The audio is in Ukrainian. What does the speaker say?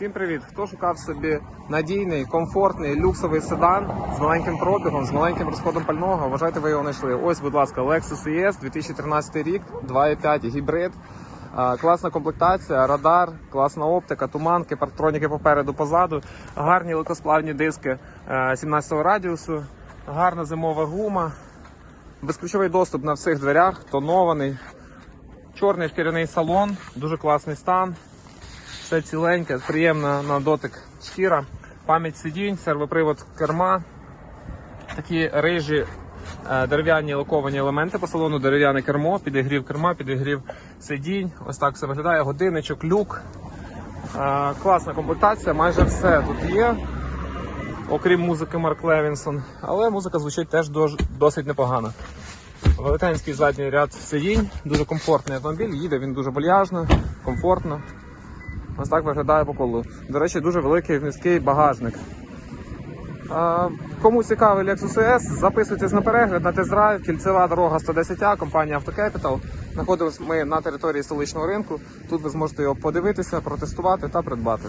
Всім привіт! Хто шукав собі надійний, комфортний, люксовий седан з маленьким пробігом, з маленьким розходом пального, вважайте, ви його знайшли. Ось, будь ласка, Lexus ES 2013 рік, 2.5 гібрид. Класна комплектація, радар, класна оптика, туманки, парктроніки попереду, позаду, гарні легкосплавні диски е, 17 радіусу, гарна зимова гума, безключовий доступ на всіх дверях, тонований, чорний шкіряний салон, дуже класний стан. Все ціленьке, приємна на дотик шкіра, пам'ять сидінь, сервопривод керма, такі рижі е, дерев'яні лаковані елементи по салону, дерев'яне кермо, підігрів керма, підігрів сидінь. Ось так все виглядає. Годинничок, люк. Е, Класна комплектація, майже все тут є. Окрім музики Марк Левінсон, але музика звучить теж досить непогано. Велетенський задній ряд сидінь, дуже комфортний автомобіль, їде він дуже вальяжно, комфортно. Ось так виглядає по колу. До речі, дуже великий вмісткий багажник. Кому цікавий Lexus ES, записуйтесь на перегляд на тест-драйв, кільцева дорога 110А, компанія Автокепітал. Знаходимося ми на території столичного ринку. Тут ви зможете його подивитися, протестувати та придбати.